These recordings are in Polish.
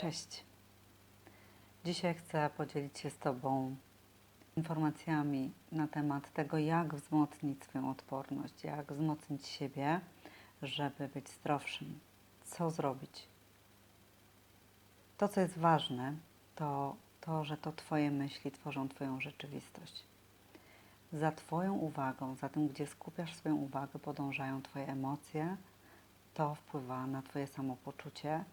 Cześć. Dzisiaj chcę podzielić się z Tobą informacjami na temat tego, jak wzmocnić swoją odporność, jak wzmocnić siebie, żeby być zdrowszym. Co zrobić? To, co jest ważne, to to, że to Twoje myśli tworzą Twoją rzeczywistość. Za Twoją uwagą, za tym, gdzie skupiasz swoją uwagę, podążają Twoje emocje. To wpływa na Twoje samopoczucie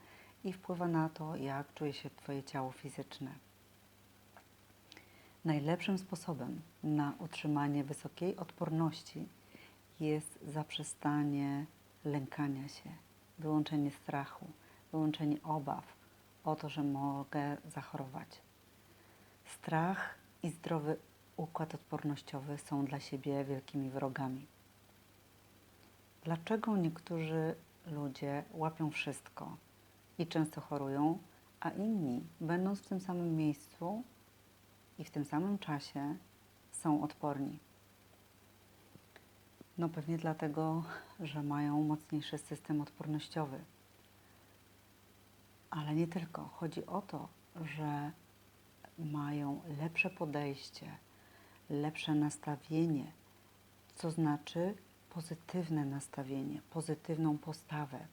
i wpływa na to, jak czuje się Twoje ciało fizyczne. Najlepszym sposobem na utrzymanie wysokiej odporności jest zaprzestanie lękania się, wyłączenie strachu, wyłączenie obaw o to, że mogę zachorować. Strach i zdrowy układ odpornościowy są dla siebie wielkimi wrogami. Dlaczego niektórzy ludzie łapią wszystko i często chorują, a inni, będąc w tym samym miejscu i w tym samym czasie, są odporni? No pewnie dlatego, że mają mocniejszy system odpornościowy. Ale nie tylko. Chodzi o to, że mają lepsze podejście, lepsze nastawienie, co znaczy pozytywne nastawienie, pozytywną postawę.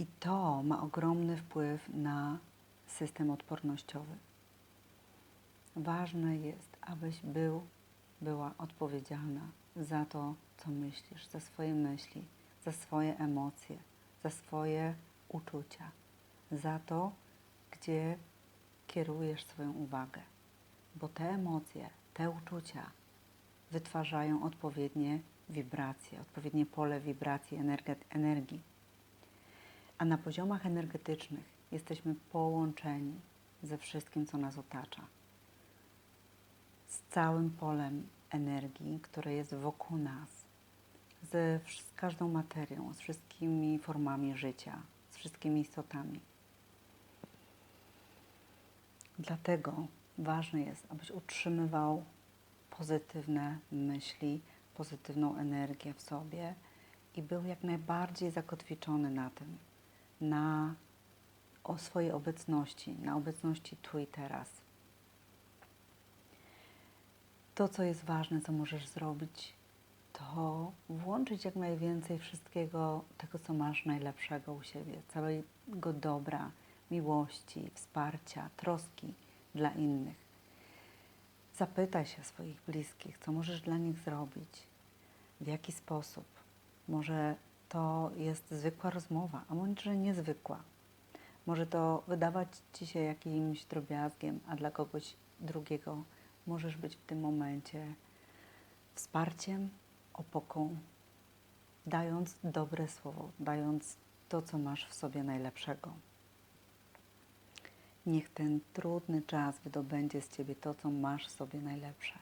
I to ma ogromny wpływ na system odpornościowy. Ważne jest, abyś był, była odpowiedzialna za to, co myślisz, za swoje myśli, za swoje emocje, za swoje uczucia, za to, gdzie kierujesz swoją uwagę. Bo te emocje, te uczucia wytwarzają odpowiednie wibracje, odpowiednie pole wibracji energii. A na poziomach energetycznych jesteśmy połączeni ze wszystkim, co nas otacza. Z całym polem energii, które jest wokół nas, ze, z każdą materią, z wszystkimi formami życia, z wszystkimi istotami. Dlatego ważne jest, abyś utrzymywał pozytywne myśli, pozytywną energię w sobie i był jak najbardziej zakotwiczony na tym, na o swojej obecności, na obecności tu i teraz. To, co jest ważne, co możesz zrobić, to włączyć jak najwięcej wszystkiego tego, co masz najlepszego u siebie, całego dobra, miłości, wsparcia, troski dla innych. Zapytaj się swoich bliskich, co możesz dla nich zrobić, w jaki sposób. Może to jest zwykła rozmowa, a może niezwykła. Może to wydawać Ci się jakimś drobiazgiem, a dla kogoś drugiego możesz być w tym momencie wsparciem, opoką, dając dobre słowo, dając to, co masz w sobie najlepszego. Niech ten trudny czas wydobędzie z Ciebie to, co masz w sobie najlepsze.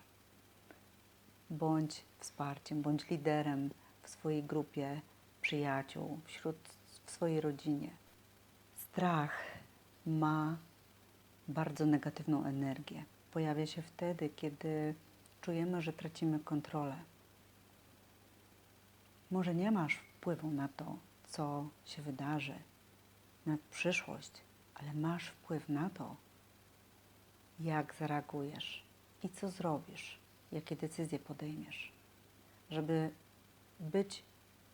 Bądź wsparciem, bądź liderem w swojej grupie przyjaciół, wśród, w swojej rodzinie. Strach ma bardzo negatywną energię. Pojawia się wtedy, kiedy czujemy, że tracimy kontrolę. Może nie masz wpływu na to, co się wydarzy, na przyszłość, ale masz wpływ na to, jak zareagujesz i co zrobisz, jakie decyzje podejmiesz, żeby być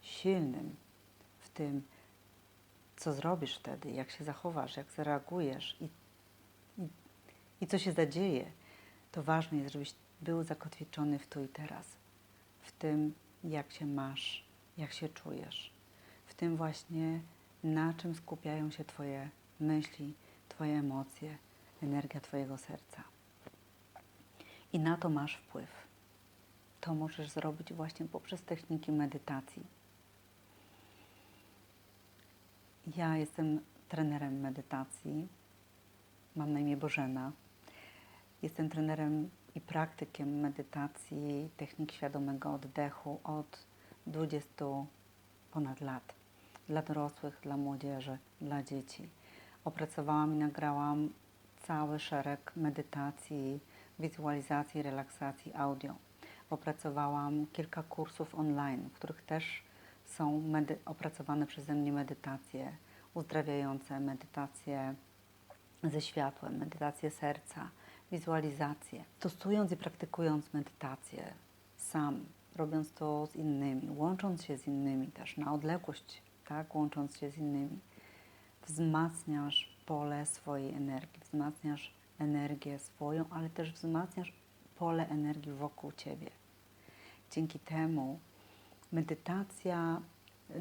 silnym w tym, co zrobisz wtedy, jak się zachowasz, jak zareagujesz i, i, i co się zadzieje, to ważne jest, żebyś był zakotwiczony w tu i teraz, w tym, jak się masz, jak się czujesz, w tym właśnie, na czym skupiają się Twoje myśli, Twoje emocje, energia Twojego serca. I na to masz wpływ. To możesz zrobić właśnie poprzez techniki medytacji. Ja jestem trenerem medytacji. Mam na imię Bożena. Jestem trenerem i praktykiem medytacji, technik świadomego oddechu od 20 ponad lat. Dla dorosłych, dla młodzieży, dla dzieci. Opracowałam i nagrałam cały szereg medytacji, wizualizacji, relaksacji audio. Opracowałam kilka kursów online, w których też są opracowane przeze mnie medytacje uzdrawiające, medytacje ze światłem, medytacje serca, wizualizacje. Stosując i praktykując medytację sam, robiąc to z innymi, łącząc się z innymi też na odległość, tak, łącząc się z innymi, wzmacniasz pole swojej energii, wzmacniasz energię swoją, ale też wzmacniasz pole energii wokół ciebie. Dzięki temu medytacja,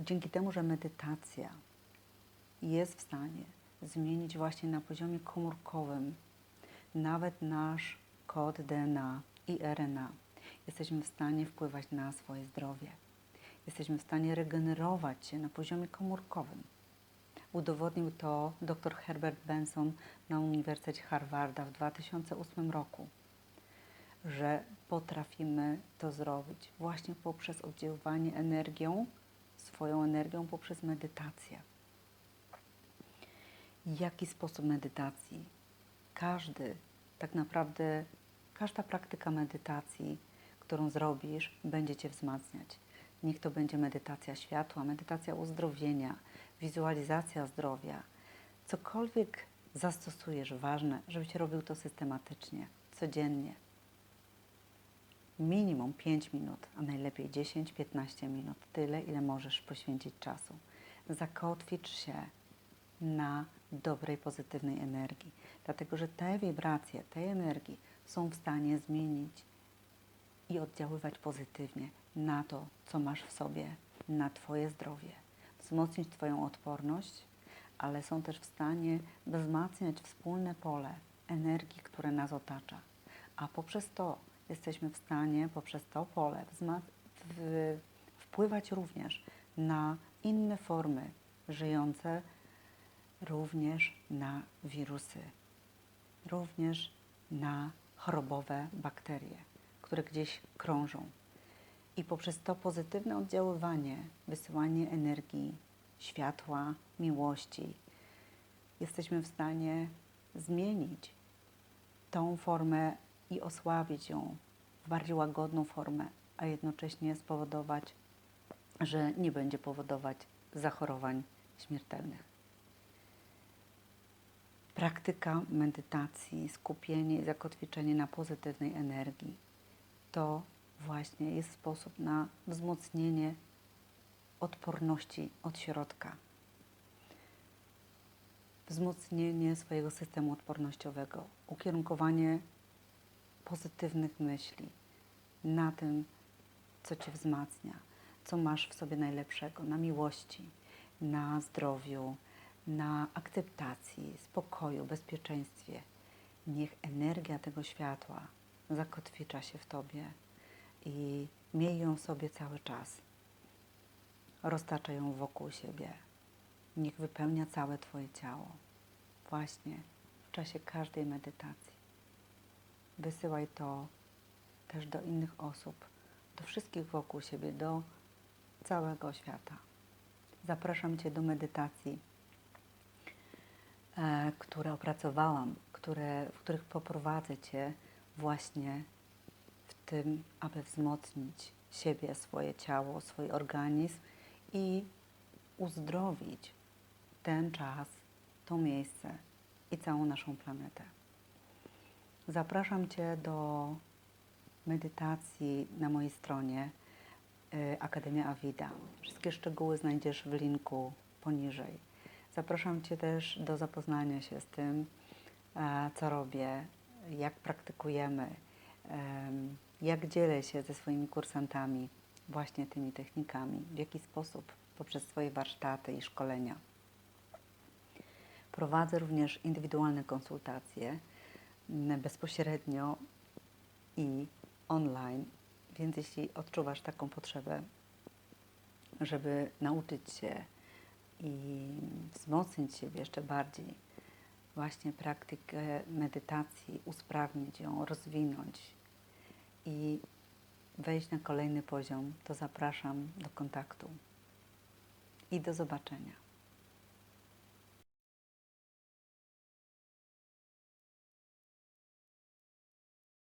dzięki temu, że medytacja jest w stanie zmienić właśnie na poziomie komórkowym nawet nasz kod DNA i RNA. Jesteśmy w stanie wpływać na swoje zdrowie. Jesteśmy w stanie regenerować się na poziomie komórkowym. Udowodnił to dr Herbert Benson na Uniwersytecie Harvarda w 2008 roku, że potrafimy to zrobić właśnie poprzez oddziaływanie energią, swoją energią poprzez medytację. Jaki sposób medytacji? Każdy, tak naprawdę, każda praktyka medytacji, którą zrobisz, będzie Cię wzmacniać. Niech to będzie medytacja światła, medytacja uzdrowienia, wizualizacja zdrowia. Cokolwiek zastosujesz, ważne, żebyś robił to systematycznie, codziennie. Minimum 5 minut, a najlepiej 10-15 minut, tyle ile możesz poświęcić czasu. Zakotwicz się na dobrej, pozytywnej energii, dlatego że te wibracje, tej energii są w stanie zmienić i oddziaływać pozytywnie na to, co masz w sobie, na Twoje zdrowie, wzmocnić Twoją odporność, ale są też w stanie wzmacniać wspólne pole energii, które nas otacza. A poprzez to jesteśmy w stanie, poprzez to pole, wpływać również na inne formy żyjące, również na wirusy, również na chorobowe bakterie, które gdzieś krążą. I poprzez to pozytywne oddziaływanie, wysyłanie energii, światła, miłości, jesteśmy w stanie zmienić tą formę i osłabić ją w bardziej łagodną formę, a jednocześnie spowodować, że nie będzie powodować zachorowań śmiertelnych. Praktyka medytacji, skupienie i zakotwiczenie na pozytywnej energii to właśnie jest sposób na wzmocnienie odporności od środka. Wzmocnienie swojego systemu odpornościowego, ukierunkowanie pozytywnych myśli na tym, co Cię wzmacnia, co masz w sobie najlepszego, na miłości, na zdrowiu, na akceptacji, spokoju, bezpieczeństwie. Niech energia tego światła zakotwicza się w Tobie i miej ją sobie cały czas. Roztacza ją wokół siebie. Niech wypełnia całe Twoje ciało. Właśnie w czasie każdej medytacji. Wysyłaj to też do innych osób, do wszystkich wokół siebie, do całego świata. Zapraszam Cię do medytacji E, które opracowałam, które, w których poprowadzę Cię właśnie w tym, aby wzmocnić siebie, swoje ciało, swój organizm i uzdrowić ten czas, to miejsce i całą naszą planetę. Zapraszam Cię do medytacji na mojej stronie y, Akademia Awida. Wszystkie szczegóły znajdziesz w linku poniżej. Zapraszam Cię też do zapoznania się z tym, e, co robię, jak praktykujemy, jak dzielę się ze swoimi kursantami właśnie tymi technikami, w jaki sposób poprzez swoje warsztaty i szkolenia. Prowadzę również indywidualne konsultacje bezpośrednio i online, więc jeśli odczuwasz taką potrzebę, żeby nauczyć się i wzmocnić siebie jeszcze bardziej, właśnie praktykę medytacji, usprawnić ją, rozwinąć i wejść na kolejny poziom, to zapraszam do kontaktu i do zobaczenia.